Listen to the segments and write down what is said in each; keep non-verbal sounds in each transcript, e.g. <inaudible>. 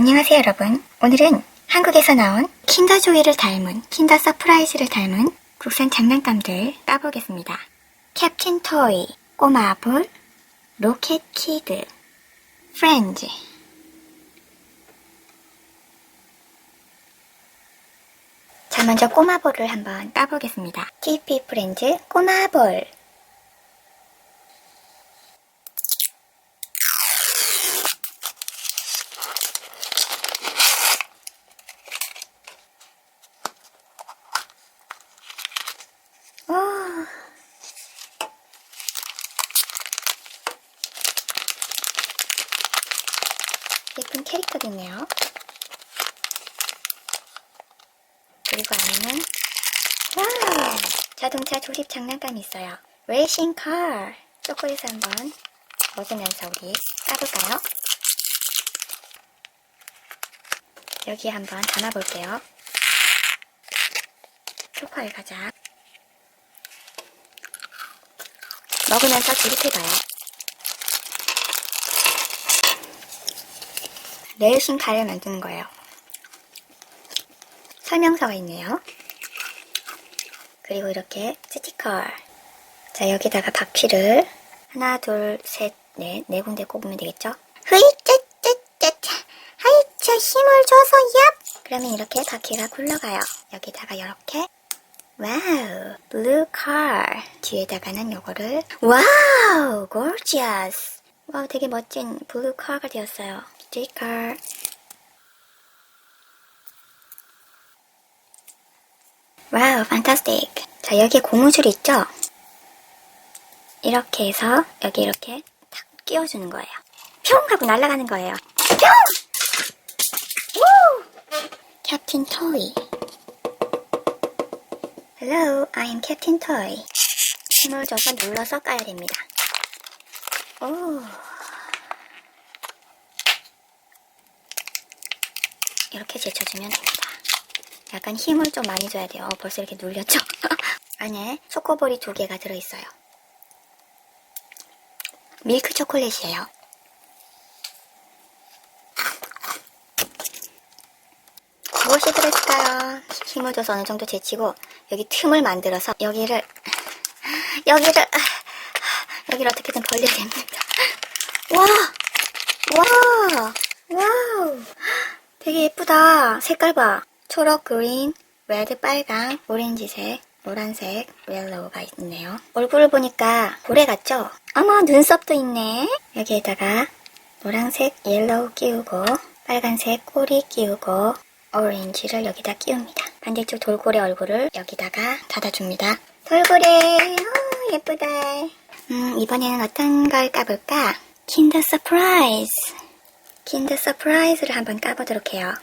안녕하세요 여러분. 오늘은 한국에서 나온 킨더조이를 닮은 킨더 서프라이즈를 닮은 국산 장난감들 까보겠습니다. 캡틴 토이, 꼬마 볼, 로켓 키드, 프렌즈. 자 먼저 꼬마 볼을 한번 까보겠습니다. TP 프렌즈 꼬마 볼. 오. 예쁜 캐릭터도 있네요. 그리고 안에는 와 자동차 조립 장난감이 있어요. 레이싱 카 초콜릿을 한번 먹으면서 우리 까볼까요? 여기 한번 담아볼게요. 초코알 과자 먹으면서 조립해봐요. 레이싱 카를 만드는 거예요. 설명서가 있네요. 그리고 이렇게 스티커. 자, 여기다가 바퀴를 하나, 둘, 셋, 넷, 네 군데 꼽으면 되겠죠? 흐이, 짜짜짜짜. 하이차, 힘을 줘서, 얍! 그러면 이렇게 바퀴가 굴러가요. 여기다가 이렇게. 와우, 블루 카. 뒤에다가는 요거를, 와우, gorgeous. 와우, 되게 멋진 블루 카가 되었어요. 스티커. 와우, 판타스틱. 자, 여기에 고무줄이 있죠? 이렇게 해서 여기 이렇게 탁 끼워주는 거예요. 평! 하고 날아가는 거예요. 평! 우! 캡틴 토이. Hello, I am Captain Toy. 힘을 줘서 눌러서 까야 됩니다. 오. 이렇게 제쳐주면 됩니다. 약간 힘을 좀 많이 줘야 돼요. 어, 벌써 이렇게 눌렸죠? <laughs> 안에 초코볼이 두 개가 들어있어요. 밀크 초콜릿이에요. 무엇이 들어있을까요? 힘을 줘서 어느 정도 제치고 여기 틈을 만들어서 여기를 여기를 여기를 어떻게든 벌려야 됩니다. <laughs> 와! 와! 되게 예쁘다. 색깔 봐. 초록, 그린, 레드, 빨강, 오렌지색, 노란색, 옐로우가 있네요. 얼굴을 보니까 고래 같죠? 어머, 눈썹도 있네. 여기에다가 노란색 옐로우 끼우고, 빨간색 꼬리 끼우고, 오렌지를 여기다 끼웁니다. 반대쪽 돌고래 얼굴을 여기다가 닫아줍니다. 돌고래, 어, 예쁘다. 음, 이번에는 어떤 걸 까볼까? 킨더 서프라이즈. 킨더 서프라이즈를 한번 까보도록 해요.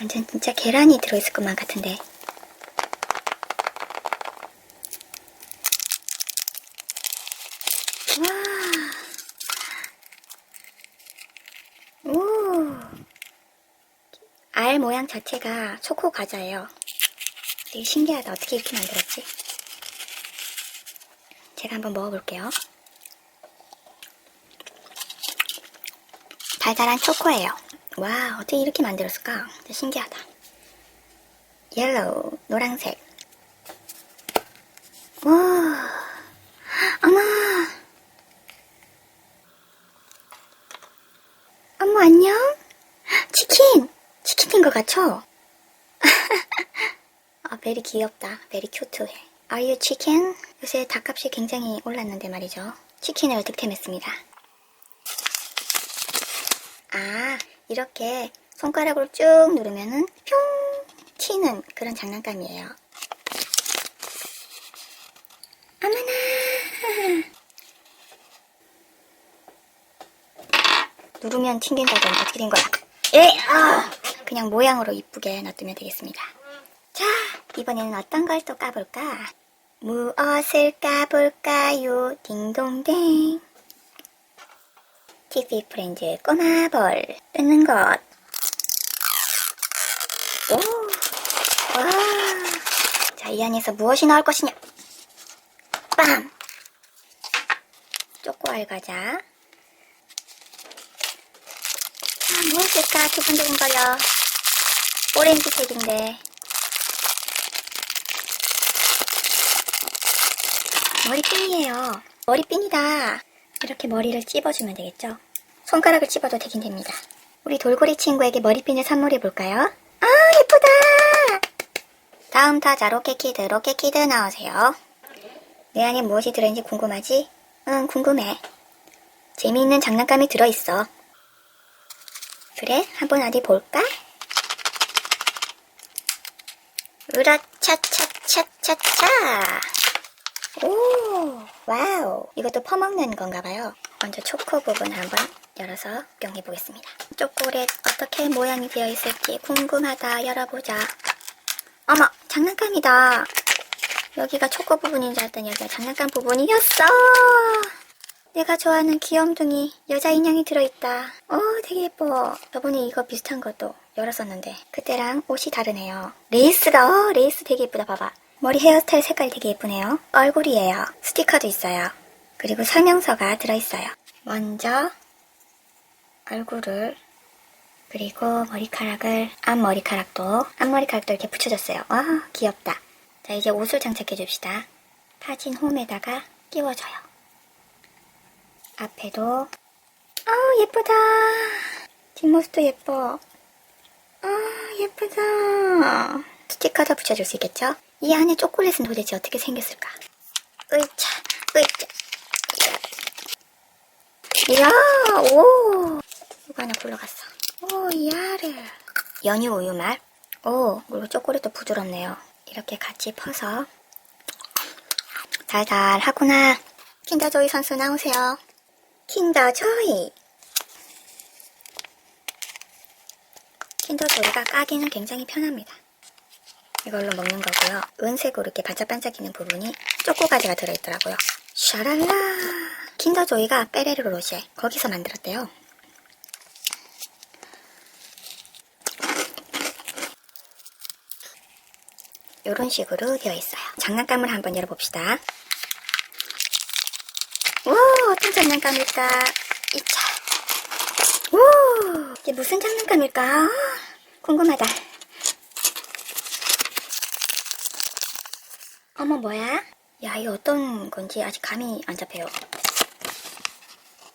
완전 진짜 계란이 들어있을 것만 같은데. 와. 오. 알 모양 자체가 초코 과자예요. 되게 신기하다. 어떻게 이렇게 만들었지? 제가 한번 먹어볼게요. 달달한 초코예요. 와, 어떻게 이렇게 만들었을까? 신기하다. 옐로우, 노란색. 와, 어머. 어머, 안녕? 치킨! 치킨인 것 같죠? <laughs> 아, 베리 귀엽다. 베리 큐트해. You chicken? 요새 닭값이 굉장히 올랐는데 말이죠. 치킨을 득템했습니다. 아, 이렇게 손가락으로 쭉 누르면은 뿅 튀는 그런 장난감이에요. 어머나! 누르면 튕긴다더니 어떻게 된 거야? 예! 아! 그냥 모양으로 이쁘게 놔두면 되겠습니다. 자, 이번에는 어떤 걸 또 까볼까? 무엇을 까볼까요? 딩동댕. TV 프렌즈 꼬마볼 뜯는 것. 오, 와. 자, 이 안에서 무엇이 나올 것이냐? 빵! 초코알 과자. 무엇일까? 두근두근거려. 오렌지색인데. 머리핀이에요. 머리핀이다. 이렇게 머리를 찝어주면 되겠죠? 손가락을 찝어도 되긴 됩니다. 우리 돌고래 친구에게 머리핀을 선물해볼까요? 아, 예쁘다! 다음 타자 로켓키드, 로켓키드 나오세요. 내 안에 무엇이 들어있는지 궁금하지? 응, 궁금해. 재미있는 장난감이 들어있어. 그래? 한번 어디 볼까? 으라차차차차차! 오, 와우. 이것도 퍼먹는 건가 봐요. 먼저 초코 부분 한번 열어서 구경해 보겠습니다. 초콜릿 어떻게 모양이 되어 있을지 궁금하다. 열어보자. 어머, 장난감이다. 여기가 초코 부분인 줄 알았더니 여기가 장난감 부분이었어. 내가 좋아하는 귀염둥이 여자 인형이 들어있다. 어, 되게 예뻐. 저번에 이거 비슷한 것도 열었었는데 그때랑 옷이 다르네요. 레이스가 어, 레이스 되게 예쁘다. 봐봐. 머리 헤어스타일 색깔이 되게 예쁘네요. 얼굴이에요. 스티커도 있어요. 그리고 설명서가 들어있어요. 먼저 얼굴을 그리고 머리카락을 앞머리카락도 앞머리카락도 이렇게 붙여줬어요. 와 귀엽다. 자 이제 옷을 장착해 줍시다. 파진 홈에다가 끼워줘요. 앞에도 아 예쁘다. 뒷모습도 예뻐. 아 예쁘다. 스티커도 붙여줄 수 있겠죠? 이 안에 초콜릿은 도대체 어떻게 생겼을까? 으이차 으이차 이야 오 이거 하나 굴러갔어. 오 야르 연유 우유 맛. 오 그리고 초콜릿도 부드럽네요. 이렇게 같이 퍼서 달달하구나. 킨더조이 선수 나오세요. 킨더조이. 킨더조이가 까기는 굉장히 편합니다. 이걸로 먹는 거고요. 은색으로 이렇게 반짝반짝이는 부분이 초코가지가 들어있더라고요. 샤랄라. 킨더조이가 빼레르 로쉐 거기서 만들었대요. 이런 식으로 되어 있어요. 장난감을 한번 열어봅시다. 오, 어떤 장난감일까? 이차. 오, 이게 무슨 장난감일까? 아, 궁금하다. 어머, 뭐야? 야, 이게 어떤 건지 아직 감이 안 잡혀요.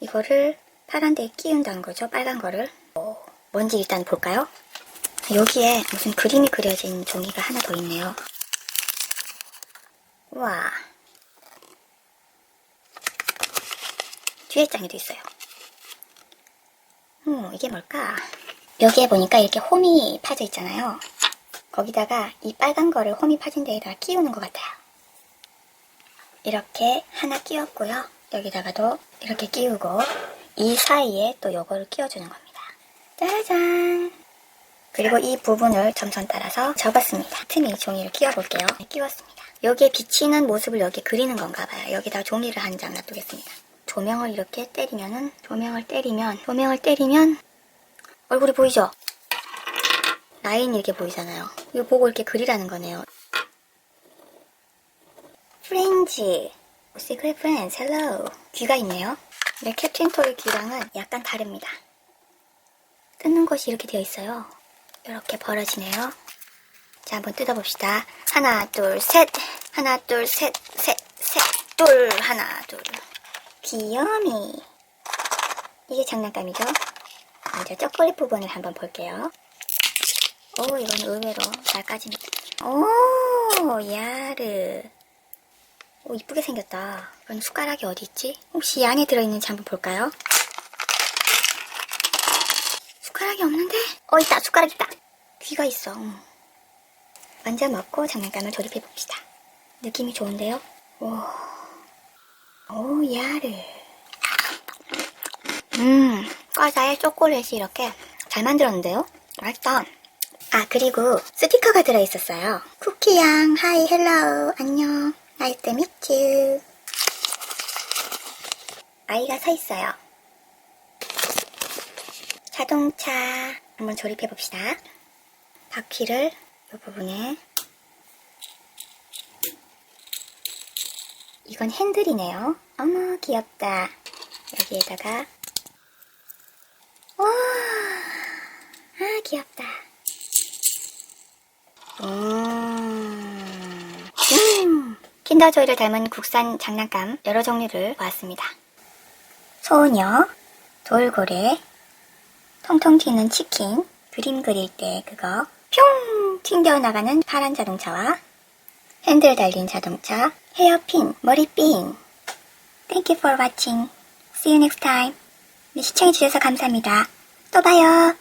이거를 파란 데에 끼운다는 거죠, 빨간 거를. 어, 뭔지 일단 볼까요? 여기에 무슨 그림이 그려진 종이가 하나 더 있네요. 우와. 뒤에 장에도 있어요. 어, 이게 뭘까? 여기에 보니까 이렇게 홈이 파져 있잖아요. 거기다가 이 빨간 거를 홈이 파진 데에다가 끼우는 것 같아요. 이렇게 하나 끼웠고요. 여기다가도 이렇게 끼우고 이 사이에 또 요거를 끼워주는 겁니다. 짜잔! 그리고 이 부분을 점선 따라서 접었습니다. 틈이 종이를 끼워볼게요. 네, 끼웠습니다. 여기에 비치는 모습을 여기 그리는 건가 봐요. 여기다 종이를 한 장 놔두겠습니다. 조명을 이렇게 때리면은 조명을 때리면 조명을 때리면 얼굴이 보이죠? 라인이 이렇게 보이잖아요. 이거 보고 이렇게 그리라는 거네요. 프렌즈 시크릿 프렌즈 헬로 귀가 있네요. 네, 캡틴 톨 귀랑은 약간 다릅니다. 뜯는 것이 이렇게 되어 있어요. 이렇게 벌어지네요. 자, 한번 뜯어봅시다. 하나, 둘, 셋. 하나, 둘, 셋, 셋, 셋, 둘. 하나, 둘. 귀여미. 이게 장난감이죠? 먼저 초콜릿 부분을 한번 볼게요. 오, 이건 의외로 날까지는. 오, 야르. 오, 이쁘게 생겼다. 이건 숟가락이 어디 있지? 혹시 이 안에 들어있는지 한번 볼까요? 숟가락이 없는데? 어, 있다. 숟가락 있다. 귀가 있어. 응. 먼저 먹고 장난감을 조립해 봅시다. 느낌이 좋은데요? 오, 오, 야르. 음, 과자에 초콜릿이 이렇게 잘 만들었는데요? 맛있다. 아, 그리고 스티커가 들어있었어요. 쿠키양, 하이, 헬로우, 안녕. 나이스 트 미츠. 아이가 서 있어요. 자동차 한번 조립해 봅시다. 바퀴를 이 부분에 이건 핸들이네요. 어머 귀엽다. 여기에다가 와 음. 음. 킨더조이를 닮은 국산 장난감 여러 종류를 보았습니다. 소녀, 돌고래, 통통 튀는 치킨, 그림 그릴 때 그거, 뿅! 튕겨나가는 파란 자동차와 핸들 달린 자동차, 헤어핀, 머리핀. Thank you for watching. See you next time. 네, 시청해주셔서 감사합니다. 또 봐요.